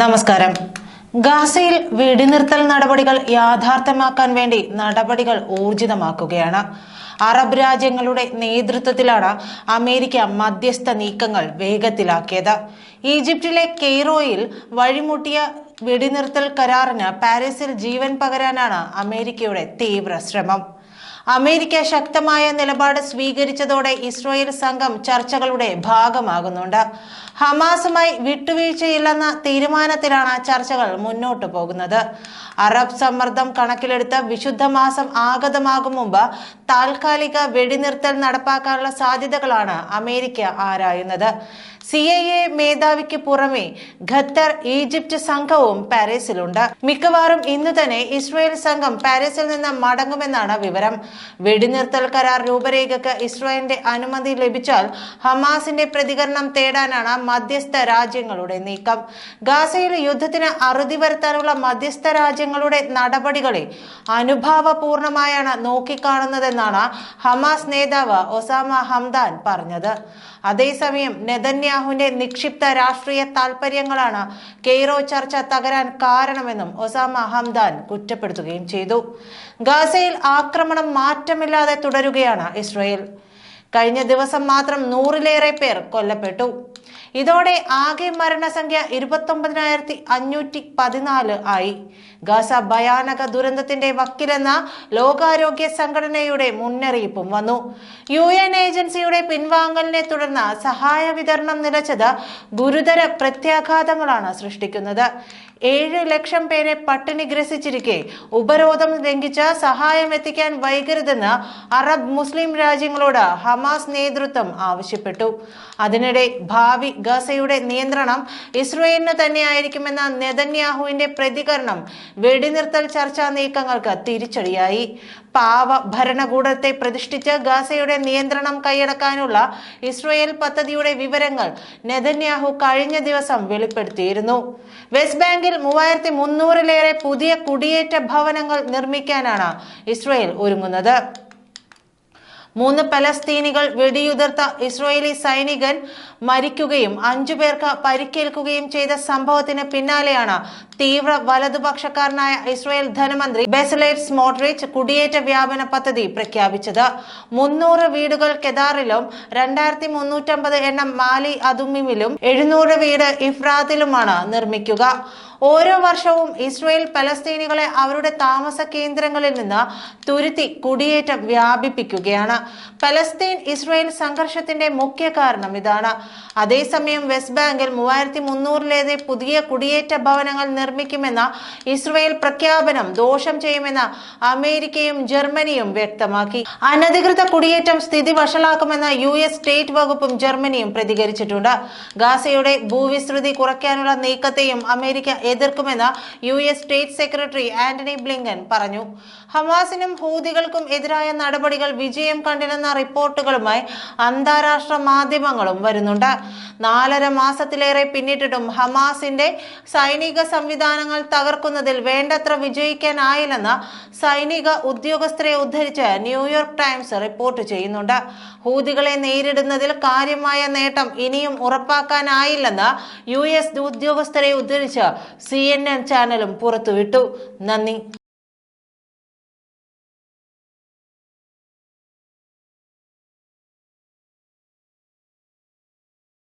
നമസ്കാരം. ഗാസയിൽ വെടിനിർത്തൽ നടപടികൾ യാഥാർത്ഥ്യമാക്കാൻ വേണ്ടി നടപടികൾ ഊർജിതമാക്കുകയാണ്. അറബ് രാജ്യങ്ങളുടെ നേതൃത്വത്തിലാണ് അമേരിക്ക മധ്യസ്ഥ നീക്കങ്ങൾ വേഗത്തിലാക്കിയത്. ഈജിപ്തിലെ കെയ്റോയിൽ വഴിമുട്ടിയ വെടിനിർത്തൽ കരാറിന് പാരീസിൽ ജീവൻ പകരാനാണ് അമേരിക്കയുടെ തീവ്ര ശ്രമം. അമേരിക്ക ശക്തമായ നിലപാട് സ്വീകരിച്ചതോടെ ഇസ്രായേൽ സംഘം ചർച്ചകളുടെ ഭാഗമാകുന്നുണ്ട്. ഹമാസുമായി വിട്ടുവീഴ്ചയില്ലെന്ന തീരുമാനത്തിലാണ് ചർച്ചകൾ മുന്നോട്ടു പോകുന്നത്. അറബ് സമ്മർദ്ദം കണക്കിലെടുത്ത് വിശുദ്ധ മാസം ആഗതമാകും മുമ്പ് താൽക്കാലിക വെടിനിർത്തൽ നടപ്പാക്കാനുള്ള സാധ്യതകളാണ് അമേരിക്ക ആരായുന്നത്. സി ഐ എ മേധാവിക്ക് പുറമെ ഖത്തർ ഈജിപ്റ്റ് സംഘവും പാരീസിലുണ്ട്. മിക്കവാറും ഇന്ന് തന്നെ ഇസ്രായേൽ സംഘം പാരീസിൽ നിന്ന് മടങ്ങുമെന്നാണ് വിവരം. വെടിനിർത്തൽ കരാർ രൂപരേഖയ്ക്ക് ഇസ്രായേലിന്റെ അനുമതി ലഭിച്ചാൽ ഹമാസിന്റെ പ്രതികരണം തേടാനാണ് മധ്യസ്ഥ രാജ്യങ്ങളുടെ നീക്കം. ഗാസയിൽ യുദ്ധത്തിന് അറുതി വരുത്താനുള്ള മധ്യസ്ഥ രാജ്യങ്ങളുടെ നടപടികളെ അനുഭാവപൂർണമായാണ് നോക്കിക്കാണുന്നതെന്നാണ് ഹമാസ് നേതാവ് ഒസാമ ഹംദാൻ പറഞ്ഞത്. അതേസമയം നെതന്യാഹുവിന്റെ നിക്ഷിപ്ത രാഷ്ട്രീയ താൽപര്യങ്ങളാണ് കെയ്റോ ചർച്ച തകരാൻ കാരണമെന്നും ഒസാമ ഹംദാൻ കുറ്റപ്പെടുത്തുകയും ചെയ്തു. ഗാസയിൽ ആക്രമണം മാറ്റമില്ലാതെ തുടരുകയാണ് ഇസ്രയേൽ. കഴിഞ്ഞ ദിവസം മാത്രം നൂറിലേറെ പേർ കൊല്ലപ്പെട്ടു. ഇതോടെ ആകെ മരണസംഖ്യ ഇരുപത്തൊമ്പതിനായിരത്തി അഞ്ഞൂറ്റി പതിനാല് ആയി. ഗാസ ഭയാനക ദുരന്തത്തിന്റെ വക്കിലെന്ന ലോകാരോഗ്യ സംഘടനയുടെ മുന്നറിയിപ്പും വന്നു. യു എൻ ഏജൻസിയുടെ പിൻവാങ്ങലിനെ തുടർന്ന് സഹായ വിതരണം നിലച്ചത് ഗുരുതര പ്രത്യാഘാതങ്ങളാണ് സൃഷ്ടിക്കുന്നത്. ഏഴ് ലക്ഷം പേരെ പട്ടിണി ഗ്രസിച്ചിരിക്കെ ഉപരോധം ലംഘിച്ച സഹായം എത്തിക്കാൻ വൈകരുതെന്ന് അറബ് മുസ്ലിം രാജ്യങ്ങളോട് ഹമാസ് നേതൃത്വം ആവശ്യപ്പെട്ടു. അതിനിടെ ഭാവി ഗസയുടെ നിയന്ത്രണം ഇസ്രയേലിന് തന്നെയായിരിക്കുമെന്ന നെതന്യാഹുവിന്റെ പ്രതികരണം വെടിനിർത്തൽ ചർച്ചാ നീക്കങ്ങൾക്ക് തിരിച്ചടിയായി. പാവ ഭരണകൂടത്തെ പ്രതിഷ്ഠിച്ച് ഗാസയുടെ നിയന്ത്രണം കൈയടക്കാനുള്ള ഇസ്രയേൽ പദ്ധതിയുടെ വിവരങ്ങൾ നെതന്യാഹു കഴിഞ്ഞ ദിവസം വെളിപ്പെടുത്തിയിരുന്നു. വെസ്റ്റ് ബാങ്കിൽ മൂവായിരത്തി മുന്നൂറിലേറെ പുതിയ കുടിയേറ്റ ഭവനങ്ങൾ നിർമ്മിക്കാനാണ് ഇസ്രയേൽ ഒരുങ്ങുന്നത്. മൂന്ന് പലസ്തീനികൾ വെടിയുതിർത്ത ഇസ്രായേലി സൈനികൻ മരിക്കുകയും അഞ്ചു പേർക്ക് പരിക്കേൽക്കുകയും ചെയ്ത സംഭവത്തിന് പിന്നാലെയാണ് തീവ്ര വലതുപക്ഷക്കാരനായ ഇസ്രായേൽ ധനമന്ത്രി ബെസലേറ്റ് സ്മോട്രിച്ച് കുടിയേറ്റ വ്യാപന പദ്ധതി പ്രഖ്യാപിച്ചത്. മുന്നൂറ് വീടുകൾ കെദാറിലും രണ്ടായിരത്തി മുന്നൂറ്റമ്പത് എണ്ണം മാലി അതുമിമിലും എഴുന്നൂറ് വീട് ഇഫ്രാത്തിലുമാണ് നിർമ്മിക്കുക. ഓരോ വർഷവും ഇസ്രയേൽ പലസ്തീനികളെ അവരുടെ താമസ കേന്ദ്രങ്ങളിൽ നിന്ന് തുരുത്തി കുടിയേറ്റം വ്യാപിപ്പിക്കുകയാണ്. പലസ്തീൻ ഇസ്രയേൽ സംഘർഷത്തിന്റെ മുഖ്യ കാരണം ഇതാണ്. അതേസമയം വെസ്റ്റ് ബാങ്കിൽ മൂവായിരത്തി മുന്നൂറിലേറെ പുതിയ കുടിയേറ്റ ഭവനങ്ങൾ നിർമ്മിക്കുമെന്ന ഇസ്രയേൽ പ്രഖ്യാപനം ദോഷം ചെയ്യുമെന്ന് അമേരിക്കയും ജർമ്മനിയും വ്യക്തമാക്കി. അനധികൃത കുടിയേറ്റം സ്ഥിതി വഷളാക്കുമെന്ന യു എസ് സ്റ്റേറ്റ് വകുപ്പും ജർമ്മനിയും പ്രതികരിച്ചിട്ടുണ്ട്. ഗാസയുടെ ഭൂവിസ്തൃതി കുറയ്ക്കാനുള്ള നീക്കത്തെയും America എതിർക്കുമെന്ന് U S state secretary Antony Blinken പറഞ്ഞു. ഹമാസിനും ഹൂതികൾക്കും എതിരായ നടപടികൾ വിജയം കണ്ടില്ലെന്ന റിപ്പോർട്ടുകളുമായി അന്താരാഷ്ട്ര മാധ്യമങ്ങളും വരുന്നുണ്ട്. നാലര മാസത്തിലേറെ പിന്നിട്ടിട്ടും ഹമാസിന്റെ സൈനിക സംവിധാനങ്ങൾ തകർക്കുന്നതിൽ വേണ്ടത്ര വിജയിക്കാനായില്ലെന്ന് സൈനിക ഉദ്യോഗസ്ഥരെ ഉദ്ധരിച്ച് ന്യൂയോർക്ക് ടൈംസ് റിപ്പോർട്ട് ചെയ്യുന്നുണ്ട്. ഹൂതികളെ നേരിടുന്നതിൽ കാര്യമായ നേട്ടം ഇനിയും ഉറപ്പാക്കാനായില്ലെന്ന് യു എസ് ഉദ്യോഗസ്ഥരെ ഉദ്ധരിച്ച് സി എൻ എൻ ചാനലും പുറത്തുവിട്ടു. നന്ദി.